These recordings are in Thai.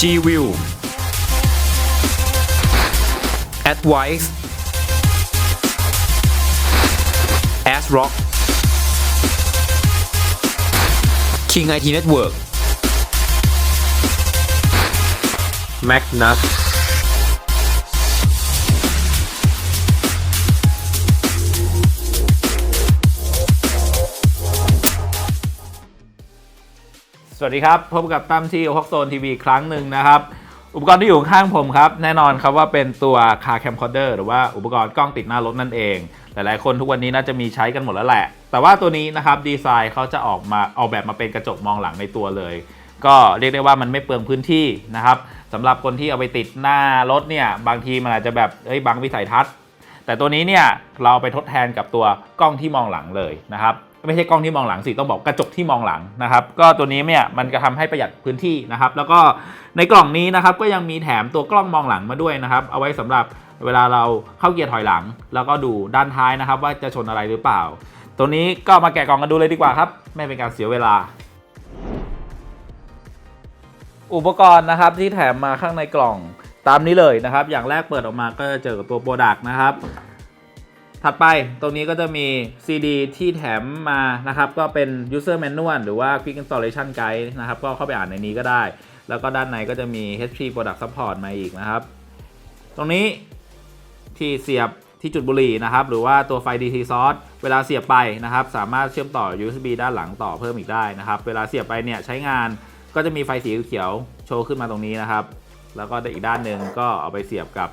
G-View Advice ASRock King IT Network. Magnus สวัสดีครับ พบกับตั้มที่ฮอกโซนทีวีครั้งหนึ่งนะครับ อุปกรณ์ที่อยู่ข้างผมครับ แน่นอนครับว่าเป็นตัว Car Camcorder หรือว่าอุปกรณ์กล้องติดหน้ารถนั่นเอง หลายๆคนทุกวันนี้น่าจะมีใช้กันหมดแล้วแหละ แต่ว่าตัวนี้นะครับดีไซน์เขาจะออกมาออกแบบมาเป็นกระจกมองหลังในตัวเลย ก็เรียกได้ว่ามันไม่เปลืองพื้นที่นะครับสำหรับคนที่เอาไปติดหน้ารถเนี่ยบางทีมันอาจจะแบบเอ้ยบังวิสัยทัศน์ แต่ตัวนี้เนี่ยเราไปทดแทนกับตัวกล้องที่มองหลังเลยนะครับ ไม่ใช่กล้องที่มองหลังสิต้องบอกกระจกที่มองหลังนะครับ ก็ตัวนี้เนี่ยมันจะทำให้ประหยัดพื้นที่นะครับ แล้วก็ในกล่องนี้นะครับก็ยังมีแถมตัวกล้องมองหลังมาด้วยนะครับ เอาไว้สำหรับเวลาเราเข้าเกียร์ถอยหลัง แล้วก็ดูด้านท้ายนะครับ ว่าจะชนอะไรหรือเปล่า ตัวนี้ก็มาแกะกล่องกันดูเลยดีกว่าครับ ไม่เป็นการเสียเวลา อุปกรณ์นะครับที่แถมมาข้างในกล่องตามนี้เลยนะครับ อย่างแรกเปิดออกมาก็จะเจอกับตัวโปรดักต์นะครับ ถัดไปตรงนี้ก็จะมี CD ที่แถมมานะครับ ก็เป็น user manual หรือว่า quick installation guide นะครับ ก็เข้าไปอ่านในนี้ก็ได้ แล้วก็ด้านในก็จะมี HP product support มาอีกนะครับ ตรงนี้ที่เสียบที่จุดบุหรี่นะครับ หรือว่าตัวไฟ DC source เวลาเสียบไปนะครับ สามารถเชื่อมต่อ USB ด้านหลังต่อเพิ่มอีกได้นะครับ เวลาเสียบไปเนี่ยใช้งานก็จะมีไฟสีเขียวโชว์ขึ้นมาตรงนี้นะครับ แล้วก็อีกด้านหนึ่งก็เอาไปเสียบกับ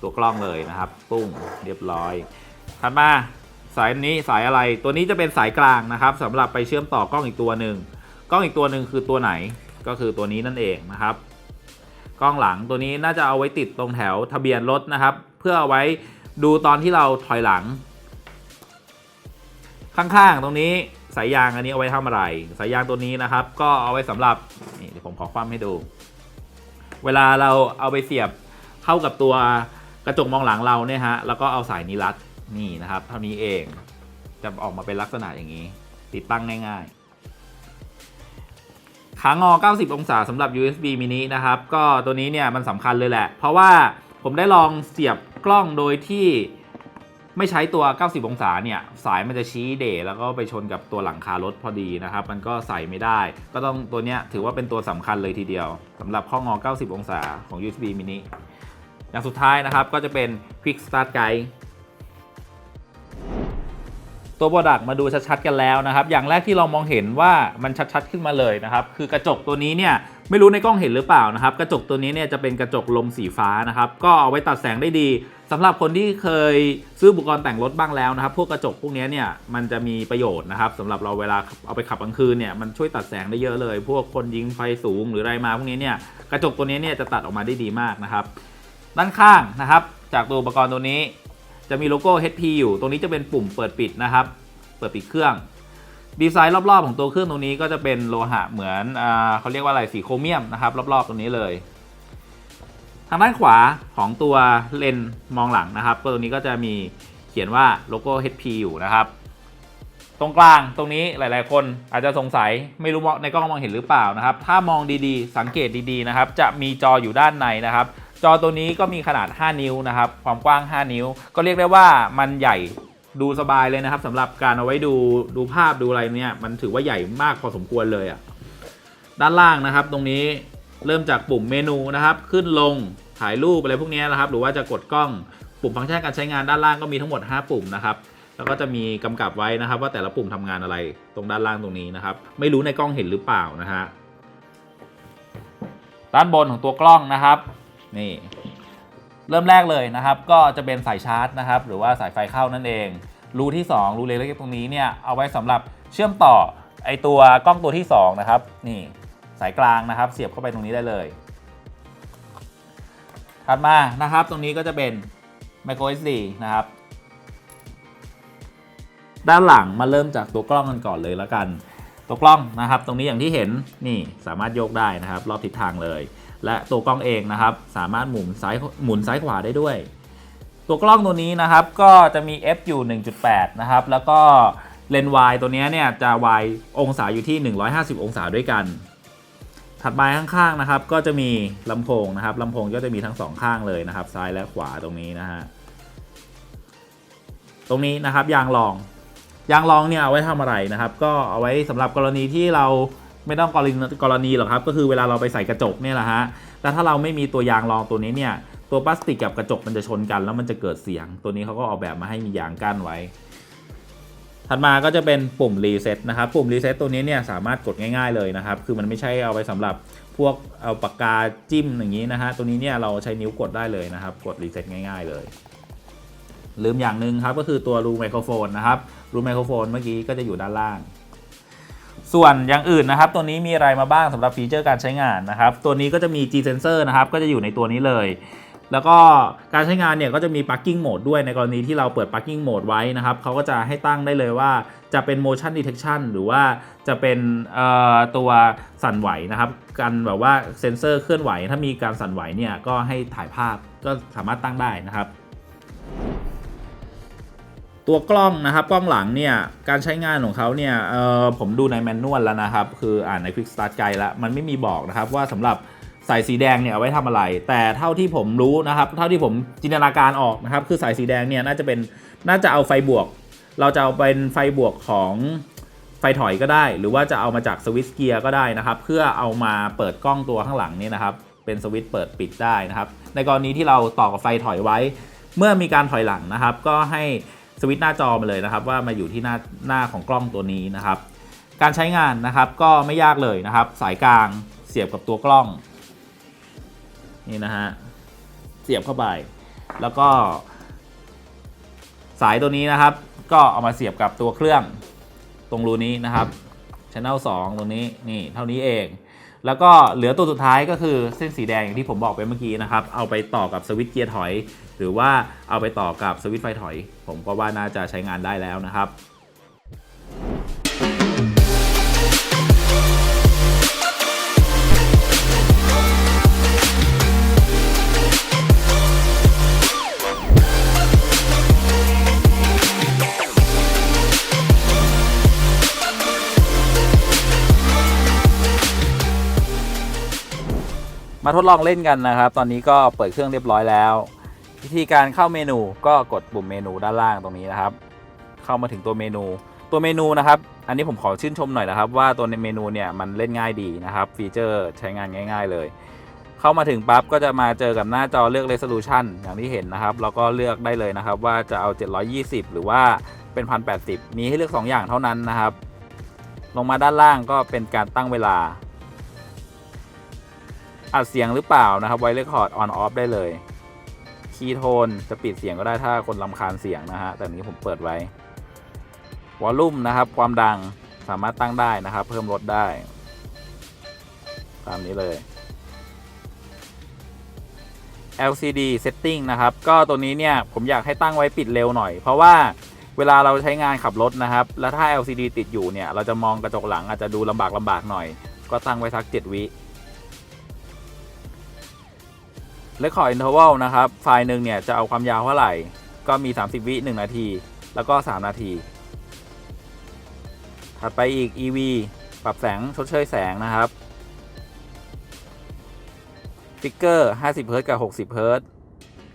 ตัวกล้องเลยนะครับ ปุ้งเรียบร้อย ถัดมาสายนี้สายอะไรตัวนี้จะเป็นสายกลางนะครับสำหรับไปเชื่อมต่อกล้องอีกตัวหนึ่งกล้องอีกตัวหนึ่งคือตัวไหนก็คือตัวนี้นั่นเองนะครับ กล้องหลังตัวนี้น่าจะเอาไว้ติดตรงแถวทะเบียนรถนะครับ เพื่อเอาไว้ดูตอนที่เราถอยหลัง ข้างๆตรงนี้สายยางอันนี้เอาไว้ทำอะไร สายยางตัวนี้นะครับ ก็เอาไว้สำหรับนี่เดี๋ยวผมขอคว่ำให้ดู เวลาเราเอาไปเสียบเข้ากับตัวกระจกมองหลังเราเนี่ยฮะแล้วก็เอาสายนี้รัด นี่นะครับ เท่านี้เองจะออกมาเป็นลักษณะอย่างนี้ ติดตั้งง่ายๆ ขางอ 90 องศาสำหรับ USB mini นะครับ ก็ตัวนี้เนี่ยมันสำคัญเลยแหละ เพราะว่าผมได้ลองเสียบกล้องโดยที่ไม่ใช้ตัว 90 องศาเนี่ย สายมันจะชี้เดะแล้วก็ไปชนกับตัวหลังคารถพอดีนะครับ มันก็ใส่ไม่ได้ ก็ต้องตัวเนี้ยถือว่าเป็นตัวสำคัญเลยทีเดียวสำหรับข้องอ 90 องศาของ USB mini อย่างสุดท้ายนะครับก็จะเป็น Quick Start Guide ตัว Product มาดูชัดๆกันแล้วนะครับ อย่างแรกที่เรามองเห็นว่ามันชัดๆขึ้นมาเลยนะครับ คือกระจกตัวนี้เนี่ยไม่รู้ในกล้องเห็นหรือเปล่านะครับ กระจกตัวนี้เนี่ยจะเป็นกระจกลมสีฟ้านะครับ ก็เอาไว้ตัดแสงได้ดีสำหรับคนที่เคยซื้ออุปกรณ์แต่งรถบ้างแล้วนะครับ พวกกระจกพวกนี้เนี่ยมันจะมีประโยชน์นะครับสำหรับเราเวลาเอาไปขับกลางคืนเนี่ยมันช่วยตัดแสงได้เยอะเลย พวกคนยิงไฟสูงหรืออะไรมาพวกนี้เนี่ยกระจกตัวนี้เนี่ยจะตัดออกมาได้ดีมากนะครับ ด้านข้างนะครับ จากตัวอุปกรณ์ตัวนี้ จะมีโลโก้ HP อยู่ ตรงนี้จะเป็นปุ่มเปิดปิดนะครับ เปิดปิดเครื่อง ดีไซน์รอบๆ ของตัวเครื่องตรงนี้ก็จะเป็นโลหะเหมือนอาเขาเรียกว่าอะไรสีโครเมียมนะครับ รอบๆ ตรงนี้เลย ทางด้านขวาของตัวเลนส์มองหลังนะครับ ก็ตรงนี้ก็จะมีเขียนว่าโลโก้ HP อยู่นะครับตรงกลางตรงนี้หลาย ๆ คนอาจจะสงสัยไม่รู้ว่าในกล้องมองเห็นหรือเปล่านะครับ ถ้ามองดีๆ สังเกตดีๆนะครับ จะมีจออยู่ด้านในนะครับ จอตัวนี้ก็มีขนาด 5 นิ้วนะครับ ความกว้าง 5 นิ้ว ก็เรียกได้ว่ามันใหญ่ดูสบายเลยนะครับสำหรับการเอาไว้ดูดูภาพดูอะไรเนี่ยมันถือว่าใหญ่มากพอสมควรเลยอะ่ะด้านล่างนะครับ ตรงนี้เริ่มจากปุ่มเมนูนะครับ ขึ้นลงถ่ายรูปอะไรพวกนี้นะครับ หรือว่าจะกดกล้องปุ่มฟังก์ชันการใช้งานด้านล่างก็มีทั้งหมด 5 ปุ่มนะครับแล้วก็จะมีกำกับไว้นะครับ ว่าแต่ละปุ่มทำงานอะไรตรงด้านล่างตรงนี้นะครับ ไม่รู้ในกล้องเห็นหรือเปล่านะฮะด้านบนของตัวกล้องนะครับ นี่ เริ่มแรกเลยนะครับ ก็จะเป็นสายชาร์จนะครับ หรือว่าสายไฟเข้านั่นเอง รูที่ 2 รูเล็กๆตรงนี้เนี่ยเอาไว้สำหรับเชื่อมต่อไอตัวกล้องตัวที่ 2 นะครับ นี่สายกลางนะครับ เสียบเข้าไปตรงนี้ได้เลย ถัดมานะครับ ตรงนี้ก็จะเป็น micro SD นะครับ ด้านหลังมาเริ่มจากตัวกล้องกันก่อนเลยแล้วกัน ตัวกล้องนะครับ ตรงนี้อย่างที่เห็นนี่สามารถโยกได้นะครับ รอบทิศทางเลย และตัวกล้องเองนะครับ สามารถหมุนซ้ายหมุนซ้ายขวาได้ด้วย ตัวกล้องตัวนี้นะครับก็จะมี f อยู่ 1.8 นะครับ แล้วก็เลนส์ y ตัวนี้เนี่ยจะ y องศาอยู่ที่ 150 องศาด้วยกัน ถัดมาข้างๆนะครับ ก็จะมีลำโพงนะครับลำโพงก็จะมีทั้งสองข้างเลยนะครับ ซ้ายและขวาตรงนี้นะฮะตรงนี้นะครับยางรองยางรองเนี่ยเอาไว้ทำอะไรนะครับ ก็เอาไว้สำหรับกรณีที่เรา ไม่ต้องกรณีกรณีหรอกครับ ก็คือเวลาเราไปใส่กระจกเนี่ยแหละฮะแต่ถ้าเราไม่มีตัวยางรองตัวนี้เนี่ยตัวพลาสติกกับกระจกมันจะชนกัน แล้วมันจะเกิดเสียง ตัวนี้เขาก็ออกแบบมาให้มียางกั้นไว้ ถัดมาก็จะเป็นปุ่มรีเซ็ตนะครับ ปุ่มรีเซ็ตตัวนี้เนี่ยสามารถกดง่ายๆเลยนะครับ คือมันไม่ใช่เอาไว้สำหรับพวกเอาปากกาจิ้มอย่างนี้นะฮะ ตัวนี้เนี่ยเราใช้นิ้วกดได้เลยนะครับ กดรีเซ็ตง่าย ๆ เลย ลืมอย่างหนึ่งครับก็คือตัวรูไมโครโฟนนะครับ รูไมโครโฟนเมื่อกี้ก็จะอยู่ด้านล่าง ส่วนอย่างอื่นนะครับ ตัวนี้มีอะไรมาบ้างสำหรับฟีเจอร์การใช้งานนะครับ ตัวนี้ก็จะมี G sensor นะครับ ก็จะอยู่ในตัวนี้เลย แล้วก็การใช้งานเนี่ยก็จะมี parking mode ด้วยในกรณีที่เราเปิด parking mode ไว้นะครับเขาก็จะให้ตั้งได้เลยว่าจะเป็น motion detection หรือว่าจะเป็นตัวสั่นไหวนะครับการแบบว่าเซ็นเซอร์เคลื่อนไหว ถ้ามีการสั่นไหวเนี่ยก็ให้ถ่ายภาพก็สามารถตั้งได้นะครับ ตัวกล้องนะครับกล้องหลังเนี่ยการใช้งานของเขาเนี่ยเออผมดูในแมนนวลแล้วนะครับ คืออ่านใน Quick Start Guide แล้วมันไม่มีบอกนะครับว่าสำหรับสายสีแดงเนี่ยเอาไว้ทำอะไร แต่เท่าที่ผมรู้นะครับ เท่าที่ผมจินตนาการออกนะครับ คือสายสีแดงเนี่ยน่าจะเป็นน่าจะเอาไฟบวก เราจะเอาเป็นไฟบวกของไฟถอยก็ได้ หรือว่าจะเอามาจากสวิตช์เกียร์ก็ได้นะครับ เพื่อเอามาเปิดกล้องตัวข้างหลังนี่นะครับ เป็นสวิตช์เปิดปิดได้นะครับ ในกรณีที่เราต่อกับไฟถอยไว้ เมื่อมีการถอยหลังนะครับ ก็ให้ สวิตช์หน้าจอมาเลยนะครับ ว่ามาอยู่ที่หน้าหน้าของกล้องตัวนี้นะครับ การใช้งานนะครับก็ไม่ยากเลยนะครับ สายกลางเสียบกับตัวกล้อง นี่นะฮะเสียบเข้าไป แล้วก็ สายตัวนี้นะครับ ก็เอามาเสียบกับตัวเครื่องตรงรูนี้นะครับ Channel 2 ตรงนี้นี่เท่านี้เอง แล้วก็เหลือตัวสุดท้ายก็คือเส้นสีแดงอย่างที่ผมบอกไปเมื่อกี้นะครับ เอาไปต่อกับสวิตช์เกียร์ถอย หรือว่าเอาไปต่อกับสวิตช์ไฟถอย ผมก็ว่าน่าจะใช้งานได้แล้วนะครับ มาทดลองเล่นกันนะครับ ตอนนี้ก็เปิดเครื่องเรียบร้อยแล้ว วิธีการเข้าเมนูก็กดปุ่มเมนูด้านล่างตรงนี้นะครับ เข้ามาถึงตัวเมนู ตัวเมนูนะครับ อันนี้ผมขอชื่นชมหน่อยนะครับ ว่าตัวในเมนูเนี่ยมันเล่นง่ายดีนะครับ ฟีเจอร์ใช้งานง่าย ๆ เลย เข้ามาถึงปั๊บก็จะมาเจอกับหน้าจอเลือก resolution อย่างที่เห็นนะครับ แล้วก็เลือกได้เลยนะครับ ว่าจะเอา 720 หรือว่าเป็น 1080 มีให้เลือก 2 อย่างเท่านั้นนะครับ ลงมาด้านล่างก็เป็นการตั้งเวลา อัดเสียงหรือเปล่านะครับไว้เรคคอร์ดออนออฟได้เลย คีย์โทนจะปิดเสียงก็ได้ถ้าคนลำคาญเสียงนะฮะแต่นี้ผมเปิดไว้วอลลุ่มนะครับ ความดังสามารถตั้งได้นะครับ เพิ่มลดได้ ตามนี้เลย LCD setting นะครับ ก็ตัวนี้เนี่ยผมอยากให้ตั้งไว้ปิดเร็วหน่อย เพราะว่าเวลาเราใช้งานขับรถนะครับ แล้วถ้า LCD ติดอยู่เนี่ย เราจะมองกระจกหลังอาจจะดูลำบากลำบากหน่อย ก็ตั้งไว้สัก 7 วิ Record Interval นะครับ ไฟล์หนึ่งเนี่ยจะเอาความยาวเท่าไหร่ ก็มี 30 วิ 1 นาที แล้วก็ 3 นาที ถัดไปอีก EV ปรับแสงชดเชยแสงนะครับฟิกเกอร์ 50 Hz กับ 60 Hz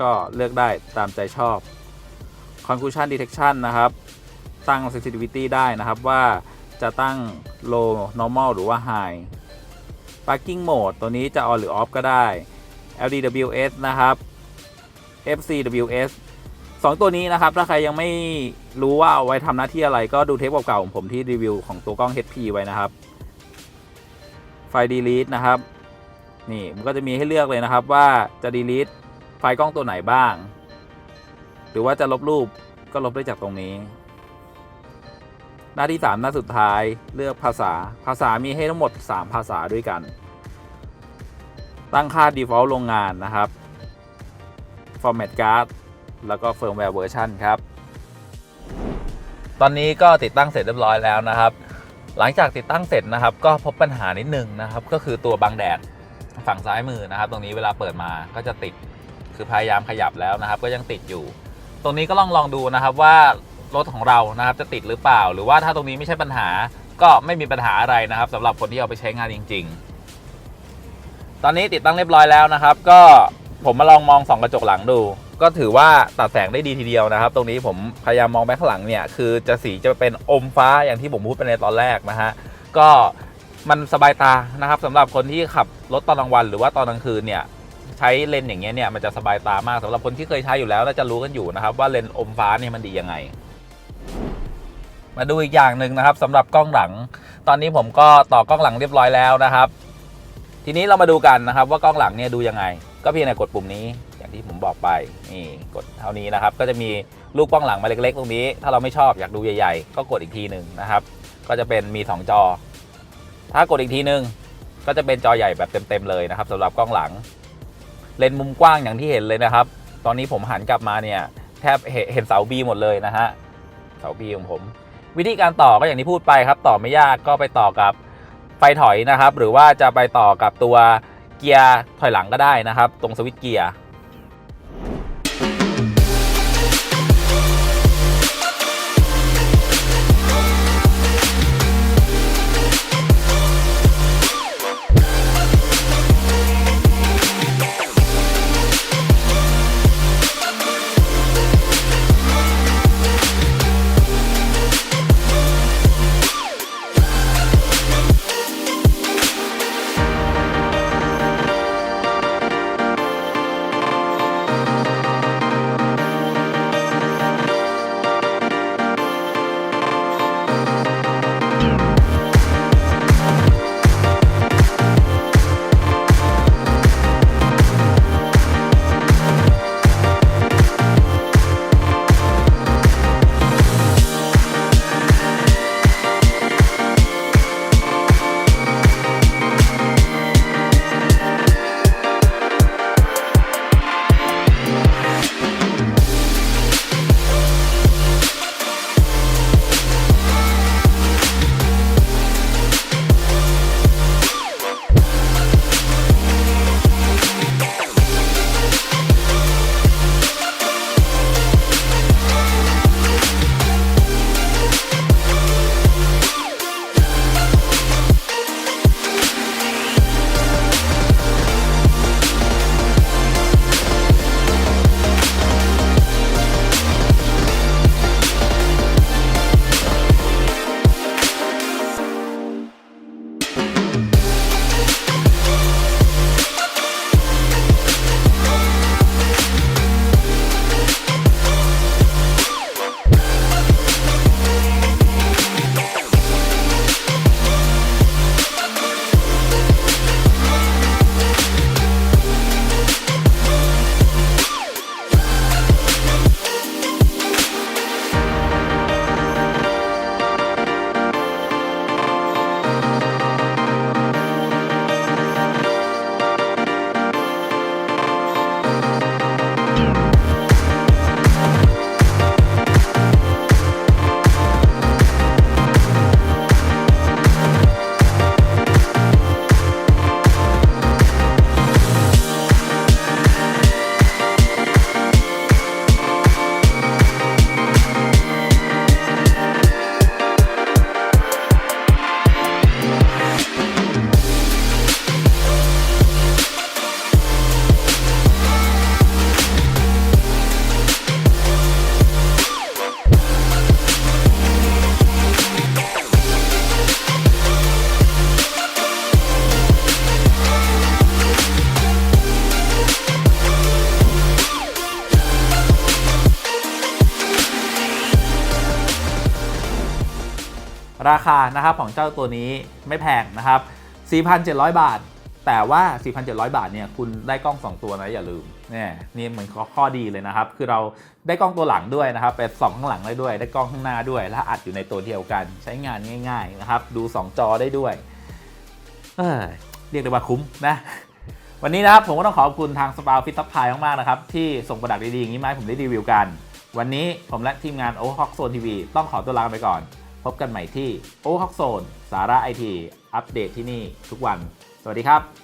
ก็เลือกได้ตามใจชอบ Conclusion Detection นะครับ ตั้ง Sensitivity ได้นะครับว่าจะตั้ง Low Normal หรือว่า High Parking Mode ตัวนี้จะ On หรือ Off ก็ได้ LDWS นะครับ FCWS สองตัวนี้นะครับ ถ้าใครยังไม่รู้ว่าเอาไว้ทำหน้าที่อะไรก็ดูเทปเก่าๆของผมที่รีวิวของตัวกล้อง HP ไว้นะครับ ไฟล์ delete นะครับ นี่มันก็จะมีให้เลือกเลยนะครับว่าจะ delete ไฟล์กล้องตัวไหนบ้าง หรือว่าจะลบรูปก็ลบได้จากตรงนี้ หน้าที่ 3 หน้าสุดท้ายเลือกภาษาภาษามีให้ทั้งหมด 3 ภาษาด้วยกัน ตั้งค่า default โรงงานนะครับ format card แล้วก็ firmware version ครับ ตอนนี้ก็ติดตั้งเสร็จเรียบร้อยแล้วนะครับ หลังจากติดตั้งเสร็จนะครับ ก็พบปัญหานิดนึงนะครับ ก็คือตัวบังแดดฝั่งซ้ายมือนะครับ ตรงนี้เวลาเปิดมาก็จะติดคือพยายามขยับแล้วนะครับ ก็ยังติดอยู่ ตรงนี้ก็ลองลองดูนะครับว่ารถของเรานะครับจะติดหรือเปล่า หรือว่าถ้าตรงนี้ไม่ใช่ปัญหาก็ไม่มีปัญหาอะไรนะครับสำหรับคนที่เอาไปใช้งานจริง ๆ ตอนนี้ติดตั้งเรียบร้อยแล้วนะครับ ก็ผมมาลองมองส่องกระจกหลังดู ก็ถือว่าตัดแสงได้ดีทีเดียวนะครับ ตรงนี้ผมพยายามมองไปข้างหลังเนี่ย คือจะสีจะเป็นอมฟ้าอย่างที่ผมพูดไปในตอนแรกนะฮะ ก็มันสบายตานะครับสำหรับคนที่ขับรถตอนกลางวัน หรือว่าตอนกลางคืนเนี่ยใช้เลนส์อย่างเงี้ยเนี่ยมันจะสบายตามากสำหรับคนที่เคยใช้อยู่แล้วน่าจะรู้กันอยู่นะครับ ว่าเลนส์อมฟ้าเนี่ยมันดียังไง มาดูอีกอย่างหนึ่งนะครับสำหรับกล้องหลัง ตอนนี้ผมก็ต่อกล้องหลังเรียบร้อยแล้วนะครับ ทีนี้เรามาดูกันนะครับว่ากล้องหลังเนี่ยดูยังไง ก็เพียงแต่กดปุ่มนี้ อย่างที่ผมบอกไปนี่กดเท่านี้นะครับ ก็จะมีลูกกล้องหลังมาเล็ก ๆ ตรงนี้ ถ้าเราไม่ชอบอยากดูใหญ่ ๆ ก็กดอีกทีหนึ่งนะครับ ก็จะเป็นมี 2 จอ ถ้ากดอีกทีหนึ่งก็จะเป็นจอใหญ่แบบเต็มๆเลยนะครับสำหรับกล้องหลัง เลนส์มุมกว้างอย่างที่เห็นเลยนะครับ ตอนนี้ผมหันกลับมาเนี่ยแทบเห็นเห็นเสาบีหมดเลยนะฮะเสาบีของผม วิธีการต่อก็อย่างที่พูดไปครับ ต่อไม่ยากก็ไปต่อกับ ไฟถอยนะครับ หรือว่าจะไปต่อกับตัวเกียร์ถอยหลังก็ได้นะครับ ตรงสวิตช์เกียร์ ราคานะครับของเจ้าตัวนี้ไม่แพงนะครับ 4,700 บาท แต่ว่า 4,700 บาทเนี่ยคุณได้กล้อง 2 ตัวนะอย่าลืมเนี่ยนี่เหมือนข้อดีเลยนะครับ คือเราได้กล้องตัวหลังด้วยนะครับไปส่องข้างหลังได้ด้วย ได้กล้องข้างหน้าด้วย และอัดอยู่ในตัวเดียวกัน ใช้งานง่ายๆนะครับ ดู 2 จอได้ด้วยเอ้ยเรียกได้ว่าคุ้มนะวันนี้นะครับผมก็ต้องขอบคุณทางสปาฟิตซัพพลายมากๆนะครับที่ส่งโปรดักต์ดีๆอย่างนี้มาให้ผมได้รีวิวกัน วันนี้ผมและทีมงานโอฮอกโซนทีวีต้องขอตัวลาไปก่อน พบกันใหม่ที่โอฮอกโซนสาระไอทีอัปเดตที่นี่ทุกวัน สวัสดีครับ